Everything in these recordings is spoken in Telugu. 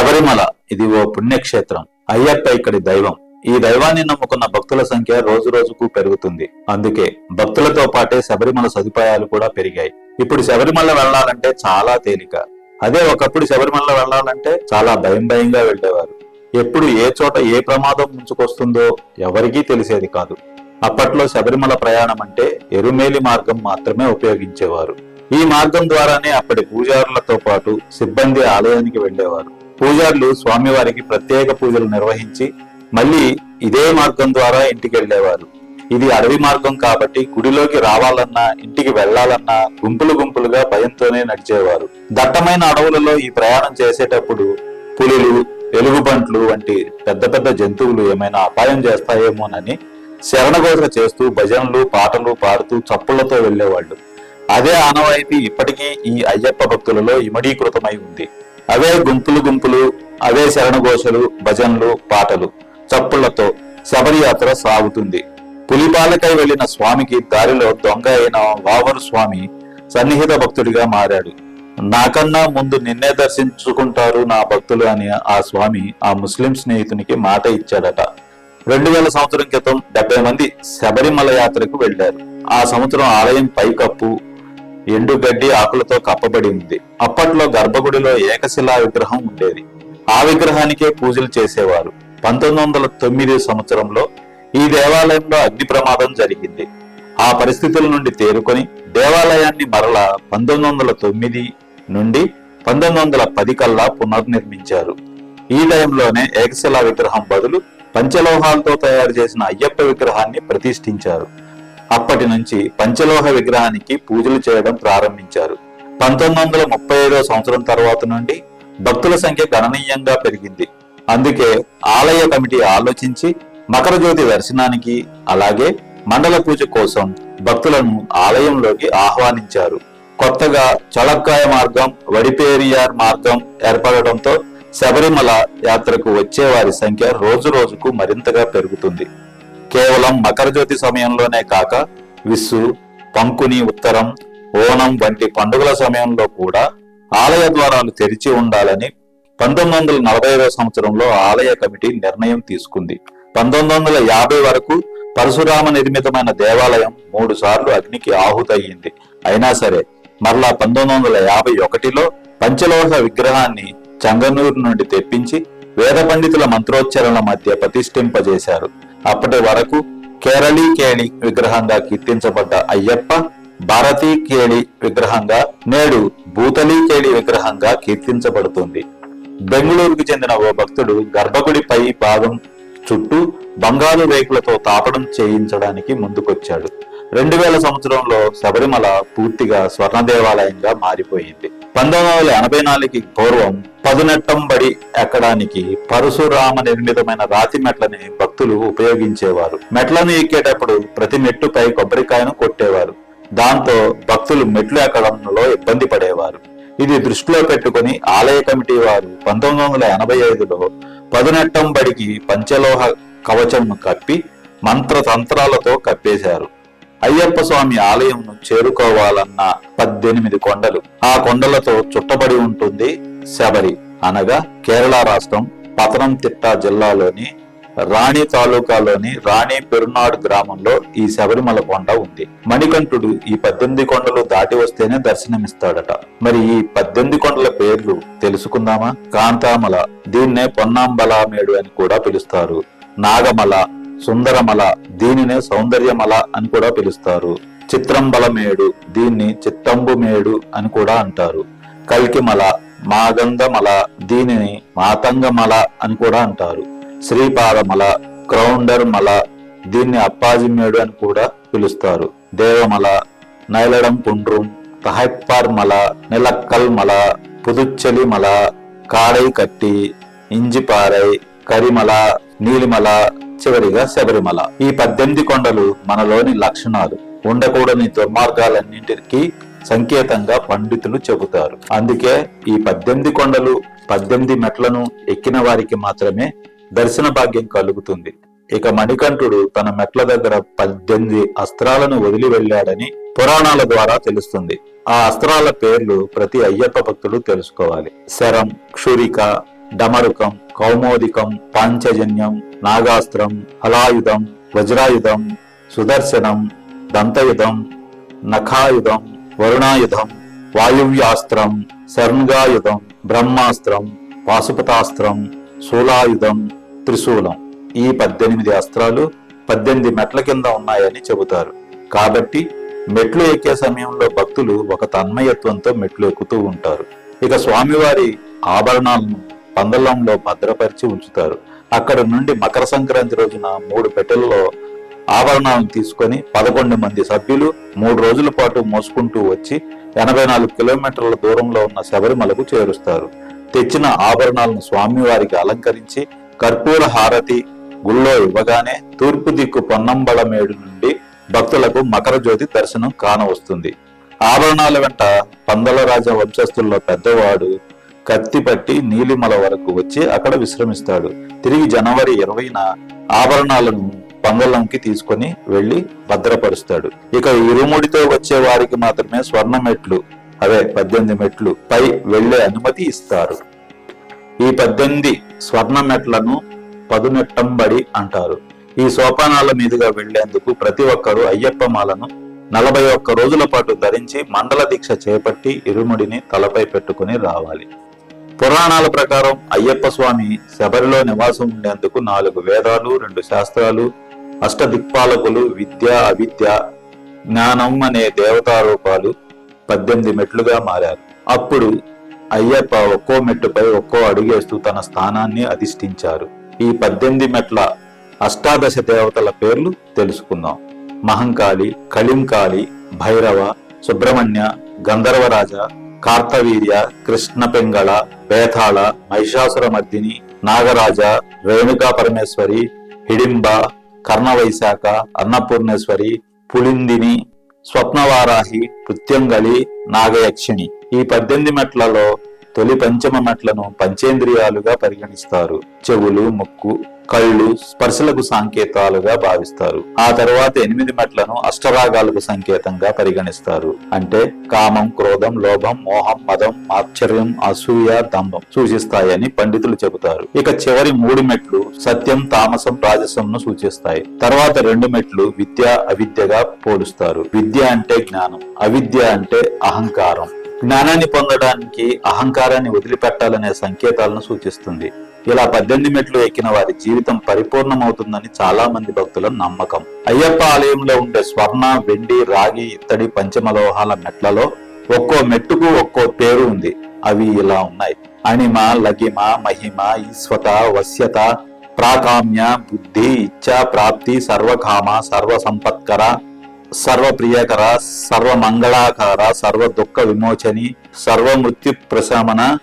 శబరిమల. ఇది ఓ పుణ్యక్షేత్రం. అయ్యప్ప ఇక్కడి దైవం. ఈ దైవాన్ని నమ్ముకున్న భక్తుల సంఖ్య రోజు రోజుకు పెరుగుతుంది. అందుకే భక్తులతో పాటే శబరిమల సదుపాయాలు కూడా పెరిగాయి. ఇప్పుడు శబరిమల వెళ్ళాలంటే చాలా తేలిక. అదే ఒకప్పుడు శబరిమల వెళ్ళాలంటే చాలా భయం భయంగా వెళ్ళేవారు. ఎప్పుడు ఏ చోట ఏ ప్రమాదం ముంచుకొస్తుందో ఎవరికీ తెలిసేది కాదు. అప్పట్లో శబరిమల ప్రయాణం అంటే ఎరుమేలి మార్గం మాత్రమే ఉపయోగించేవారు. ఈ మార్గం ద్వారానే అప్పటి పూజారులతో పాటు సిబ్బంది ఆలయానికి వెళ్ళేవారు పూజారులు స్వామివారికి ప్రత్యేక పూజలు నిర్వహించి మళ్ళీ ఇదే మార్గం ద్వారా ఇంటికి వెళ్ళేవారు ఇది అడవి మార్గం కాబట్టి గుడిలోకి రావాలన్నా ఇంటికి వెళ్ళాలన్నా గుంపులు గుంపులుగా భయంతోనే నడిచేవారు. దట్టమైన అడవులలో ఈ ప్రయాణం చేసేటప్పుడు పులులు ఎలుగుబంట్లు వంటి పెద్ద పెద్ద జంతువులు ఏమైనా అపాయం చేస్తాయేమోనని శరణఘోష చేస్తూ భజనలు పాటలు పాడుతూ చప్పుళ్ళతో వెళ్ళేవాళ్ళు అదే ఆనవాయితీ ఇప్పటికీ ఈ అయ్యప్ప భక్తులలో ఇమడీకృతమై ఉంది. అవే గుంపులు గుంపులు అవే శరణఘోషలు భజనలు పాటలు. చప్పుళ్ళతో శబరియాత్ర సాగుతుంది. పులిపాలకై వెళ్ళిన స్వామికి దారిలో దొంగ అయిన వావరు స్వామి సన్నిహిత భక్తుడిగా మారాడు. నాకన్నా ముందు నిన్నే దర్శించుకుంటారు నా భక్తులు అని ఆ స్వామి ఆ ముస్లిం స్నేహితునికి మాట ఇచ్చాడట. రెండు వేల సంవత్సరం క్రితం డెబ్బై మంది శబరిమల యాత్రకు వెళ్ళారు ఆ సంవత్సరం ఆలయం పైకప్పు ఎండు గడ్డి ఆకులతో కప్పబడి ఉంది. అప్పట్లో గర్భగుడిలో ఏకశిలా విగ్రహం ఉండేది. ఆ విగ్రహానికే పూజలు చేసేవారు. పంతొమ్మిది వందల తొమ్మిది సంవత్సరంలో ఈ దేవాలయంలో అగ్ని ప్రమాదం జరిగింది. ఆ పరిస్థితుల నుండి తేరుకొని దేవాలయాన్ని మరలా పంతొమ్మిది వందల తొమ్మిది నుండి పంతొమ్మిది వందల పది కల్లా పునర్నిర్మించారు. ఈ లయంలోనే ఏకశిలా విగ్రహం బదులు పంచలోహాలతో తయారు చేసిన అయ్యప్ప విగ్రహాన్ని ప్రతిష్ఠించారు. అప్పటి నుంచి పంచలోహ విగ్రహానికి పూజలు చేయడం ప్రారంభించారు. పంతొమ్మిది వందల ముప్పై ఐదో సంవత్సరం తర్వాత నుండి భక్తుల సంఖ్య గణనీయంగా పెరిగింది. అందుకే ఆలయ కమిటీ ఆలోచించి మకర జ్యోతి దర్శనానికి అలాగే మండల పూజ కోసం భక్తులను ఆలయంలోకి ఆహ్వానించారు. కొత్తగా చలక్కాయ మార్గం వడిపేరియార్ మార్గం ఏర్పడటంతో శబరిమల యాత్రకు వచ్చే వారి సంఖ్య రోజు రోజుకు మరింతగా పెరుగుతుంది. కేవలం మకర జ్యోతి సమయంలోనే కాక విస్సు పంకుని ఉత్తరం ఓణం వంటి పండుగల సమయంలో కూడా ఆలయ ద్వారాలు తెరిచి ఉండాలని పంతొమ్మిది వందల నలభై ఐదవ సంవత్సరంలో ఆలయ కమిటీ నిర్ణయం తీసుకుంది. పంతొమ్మిది వందల యాభై వరకు పరశురామ నిర్మితమైన దేవాలయం మూడు సార్లు అగ్నికి ఆహుతయ్యింది. అయినా సరే మరలా పంతొమ్మిది వందల యాభై ఒకటిలో పంచలోహ విగ్రహాన్ని చంగనూరు నుండి తెప్పించి వేద పండితుల మంత్రోచ్చరణ మధ్య ప్రతిష్ఠింపజేశారు. అప్పటి వరకు కేరళీ కేళి విగ్రహంగా కీర్తించబడ్డ అయ్యప్ప భారతీ కేళి విగ్రహంగా నేడు భూతలీ కేళి విగ్రహంగా కీర్తించబడుతుంది. బెంగళూరుకు చెందిన ఓ భక్తుడు గర్భగుడిపై భాగం చుట్టూ బంగారు రేకులతో తాపడం చేయించడానికి ముందుకొచ్చాడు. రెండు వేల సంవత్సరంలో శబరిమల పూర్తిగా స్వర్ణ దేవాలయంగా మారిపోయింది. పంతొమ్మిది వందల ఎనభై నాలుగుకి పూర్వం పదునెట్టంబడి ఎక్కడానికి పరశురామ నిర్మితమైన రాతి మెట్లని భక్తులు ఉపయోగించేవారు. మెట్లను ఎక్కేటప్పుడు ప్రతి మెట్టుపై కొబ్బరికాయను కొట్టేవారు. దాంతో భక్తులు మెట్లు ఎక్కడంలో ఇబ్బంది పడేవారు. ఇది దృష్టిలో పెట్టుకుని ఆలయ కమిటీ వారు పంతొమ్మిది వందల ఎనభై ఐదులో పదునెట్టంబడికి పంచలోహ కవచం కప్పి మంత్రతంత్రాలతో కప్పేశారు. అయ్యప్ప స్వామి ఆలయంను చేరుకోవాలన్న పద్దెనిమిది కొండలు. ఆ కొండలతో చుట్టబడి ఉంటుంది శబరి. అనగా కేరళ రాష్ట్రం పతనంతిట్ట జిల్లాలోని రాణి తాలూకాలోని రాణి పెరునాడు గ్రామంలో ఈ శబరిమల కొండ ఉంది. మణికంఠుడు ఈ పద్దెనిమిది కొండలు దాటి వస్తేనే దర్శనమిస్తాడట. మరి ఈ పద్దెనిమిది కొండల పేర్లు తెలుసుకుందామా? కాంతామల దీన్నే పొన్నాంబలామేడు అని కూడా పిలుస్తారు. నాగమల సుందరమల దీనినే సౌందర్యమల అని కూడా పిలుస్తారు. చిత్రంబలమేడు దీన్ని చిత్తంబుమేడు అని కూడా అంటారు. కల్కిమల మాగంధమల దీనిని మాతంగమల అని కూడా అంటారు. శ్రీపాదమల క్రౌండర్ మల దీన్ని అప్పాజిమేడు అని కూడా పిలుస్తారు. దేవమల నైలడం పుండ్రుం తహైప్పార్ మల నిలక్కల్ మల పుదుచ్చలి మల కాడై కట్టి ఇంజిపారై కరిమల నీలిమల చివరిగా శబరిమల. ఈ పద్దెనిమిది కొండలు మనలోని లక్షణాలు. ఉండకూడని దుర్మార్గాలన్నింటికి సంకేతంగా పండితులు చెబుతారు. అందుకే ఈ పద్దెనిమిది కొండలు పద్దెనిమిది మెట్లను ఎక్కిన వారికి మాత్రమే దర్శన భాగ్యం కలుగుతుంది. ఇక మణికంఠుడు తన మెట్ల దగ్గర పద్దెనిమిది అస్త్రాలను వదిలి వెళ్ళాడని పురాణాల ద్వారా తెలుస్తుంది. ఆ అస్త్రాల పేర్లు ప్రతి అయ్యప్ప భక్తుడు తెలుసుకోవాలి. శరం క్షురిక డమరుకం కౌమోదికం పాంచజన్యం నాగాస్త్రం హలాయుధం వజ్రాయుధం సుదర్శనం దంతయుధం నఖాయుధం వరుణాయుధం వాయువ్యాస్త్రం శర్ణగాయుధం బ్రహ్మాస్త్రం పాశుపతాస్త్రం శూలాయుధం త్రిశూలం. ఈ పద్దెనిమిది అస్త్రాలు పద్దెనిమిది మెట్ల కింద ఉన్నాయని చెబుతారు. కాబట్టి మెట్లు ఎక్కే సమయంలో భక్తులు ఒక తన్మయత్వంతో మెట్లు ఎక్కుతూ ఉంటారు. ఇక స్వామివారి ఆభరణాలను పందలంలో భద్రపరిచి ఉంచుతారు. అక్కడ నుండి మకర సంక్రాంతి రోజున మూడు పెట్టెల్లో ఆభరణాలను తీసుకొని పదకొండు మంది సభ్యులు మూడు రోజుల పాటు మోసుకుంటూ వచ్చి ఎనభై నాలుగు కిలోమీటర్ల దూరంలో ఉన్న శబరిమలకు చేరుస్తారు. తెచ్చిన ఆభరణాలను స్వామివారికి అలంకరించి కర్పూర హారతి గుళ్ళో ఇవ్వగానే తూర్పు దిక్కు పొన్నంబళమేడు నుండి భక్తులకు మకర జ్యోతి దర్శనం కానవస్తుంది. ఆభరణాల వెంట పందలరాజ వంశస్థుల్లో పెద్దవాడు కత్తి పట్టి నీలిమల వరకు వచ్చి అక్కడ విశ్రమిస్తాడు. తిరిగి జనవరి ఇరవైన ఆభరణాలను పంగళంకి తీసుకొని వెళ్ళి భద్రపరుస్తాడు. ఇక ఇరుముడితో వచ్చే వారికి మాత్రమే స్వర్ణ మెట్లు అవే పద్దెనిమిది మెట్లు పై వెళ్ళే అనుమతి ఇస్తారు. ఈ పద్దెనిమిది స్వర్ణ మెట్లను పదునెట్టంబడి అంటారు. ఈ సోపానాల మీదుగా వెళ్ళేందుకు ప్రతి ఒక్కరూ అయ్యప్ప మాలను నలభై ఒక్క రోజుల పాటు ధరించి మండల దీక్ష చేపట్టి ఇరుముడిని తలపై పెట్టుకుని రావాలి. పురాణాల ప్రకారం అయ్యప్ప స్వామి శబరిలో నివాసం ఉండేందుకు నాలుగు వేదాలు రెండు శాస్త్రాలు అష్టదిక్పాలకులు విద్య అవిద్య జ్ఞానం అనే దేవతారూపాలు పద్దెనిమిది మెట్లుగా మారారు. అప్పుడు అయ్యప్ప ఒక్కో మెట్టుపై ఒక్కో అడుగేస్తూ తన స్థానాన్ని అధిష్ఠించారు. ఈ పద్దెనిమిది మెట్ల అష్టాదశ దేవతల పేర్లు తెలుసుకుందాం. మహంకాళి కళింకాళి భైరవ సుబ్రహ్మణ్య గంధర్వరాజ కార్తవీర్య కృష్ణ పెంగళ బేతాళ మహిషాసురమర్దిని నాగరాజ రేణుకా పరమేశ్వరి హిడింబ కర్ణవైశాఖ అన్నపూర్ణేశ్వరి పులిందిని స్వప్నవారాహి నృత్యంగళి నాగయక్షిణి. ఈ పద్దెనిమిది మెట్లలో తొలి పంచమ మట్లను పంచేంద్రియాలుగా పరిగణిస్తారు. చెవులు ముక్కు కళ్ళు స్పర్శలకు సంకేతాలుగా భావిస్తారు. ఆ తర్వాత ఎనిమిది మట్లను అష్టరాగాలకు సంకేతంగా పరిగణిస్తారు. అంటే కామం క్రోధం లోభం మోహం మదం ఆశ్చర్యం అసూయ దంభం సూచిస్తాయని పండితులు చెబుతారు. ఇక చివరి మూడు మెట్లు సత్యం తామసం రాజసంను సూచిస్తాయి. తర్వాత రెండు మెట్లు విద్య అవిద్యగా పోలుస్తారు. విద్య అంటే జ్ఞానం అవిద్య అంటే అహంకారం. జ్ఞానాన్ని పొందడానికి అహంకారాన్ని వదిలిపెట్టాలనే సంకేతాలను సూచిస్తుంది. ఇలా పద్దెనిమిది మెట్లు ఎక్కిన వారి జీవితం పరిపూర్ణమవుతుందని చాలా మంది భక్తుల నమ్మకం. అయ్యప్ప ఆలయంలో ఉండే స్వర్ణ వెండి రాగి ఇత్తడి పంచమలోహాల మెట్లలో ఒక్కో మెట్టుకు ఒక్కో పేరు ఉంది. అవి ఇలా ఉన్నాయి. అణిమ లగిమ మహిమ ఈశ్వత వశ్యత ప్రాకామ్య బుద్ధి ఇచ్ఛ ప్రాప్తి సర్వకామ సర్వ సంపత్కర సర్వ ప్రియకర సర్వ మంగళాకార సర్వ దుఃఖ విమోచని సర్వ మృత్యు ప్రశమన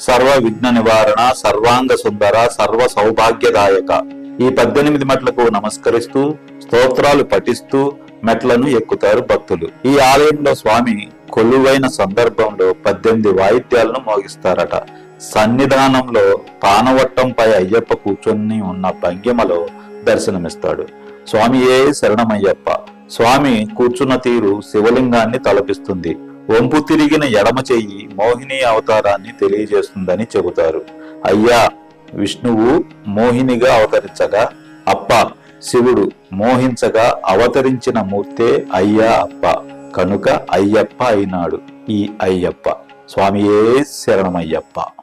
సర్వ విఘ్న నివారణ సర్వాంగ సుందర సర్వ సౌభాగ్యదాయక ఈ పద్దెనిమిది మెట్లకు నమస్కరిస్తూ స్తోత్రాలు పఠిస్తూ మెట్లను ఎక్కుతారు భక్తులు. ఈ ఆలయంలో స్వామి కొలువైన సందర్భంలో పద్దెనిమిది వాయిద్యాలను మోగిస్తారట. సన్నిధానంలో పానవట్టంపై అయ్యప్ప కూర్చొని ఉన్న భంగిమలో దర్శనమిస్తాడు. స్వామియే శరణమయ్యప్ప. స్వామి కూర్చున్న తీరు శివలింగాన్ని తలపిస్తుంది. వంపు తిరిగిన ఎడమ చెయ్యి మోహిని అవతారాన్ని తెలియజేస్తుందని చెబుతారు. అయ్యా విష్ణువు మోహినిగా అవతరించగా అప్ప శివుడు మోహించగా అవతరించిన మూర్తే అయ్యా అప్ప. కనుక అయ్యప్ప అయినాడు ఈ అయ్యప్ప. స్వామియే శరణమయ్యప్ప.